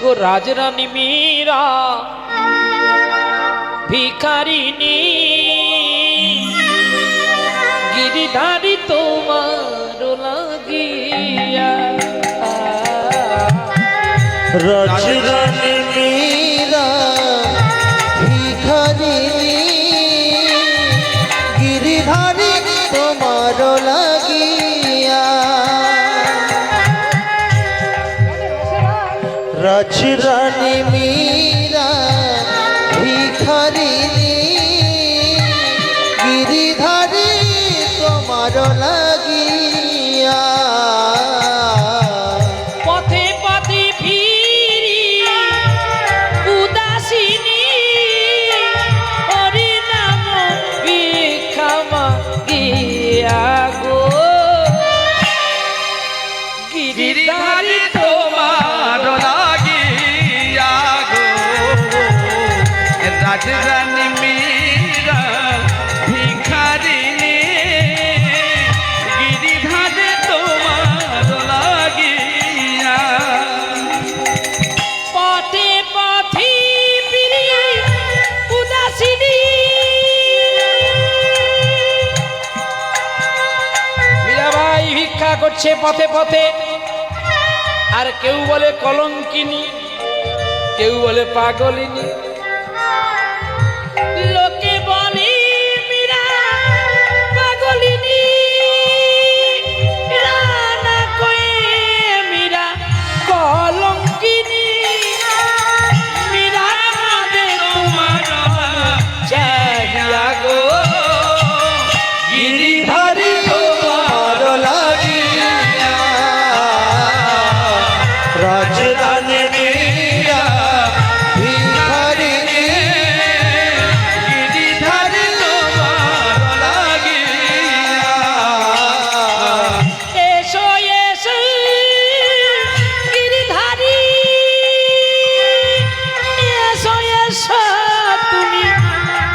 গো রাজরানী মীরা ভিখারিনী গিরিধারী তোমার লাগিয়া। রজরানী মীরা ভিখারি গিরিধারী তোমার লাগিয়া রজরানী মীরা ভিখারি গিরিধারী তোমার লাগিয়া। পথে পথে ফিরি উদাসিনী হরি নাম ভিক্ষামা গিয়া গো গিরিধারী রাজরানী মীরা ভিখারিণী গিরিধারে তোমার লাগিয়া। পথে পথে ফিরি উদাসিনী মীরাবাই ভিক্ষা করছে পথে পথে। আর কেউ বলে কলঙ্কিনী কেউ বলে পাগলিনী।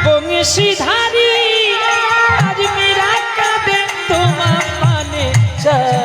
বংশীধারী। আজ মীরা কাঁদে তোমার মানে চাহিয়া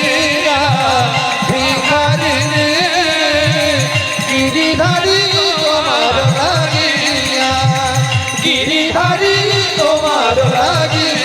গিরিধারী তোমার লাগিয়া গিরিধারী তোমার লাগিয়া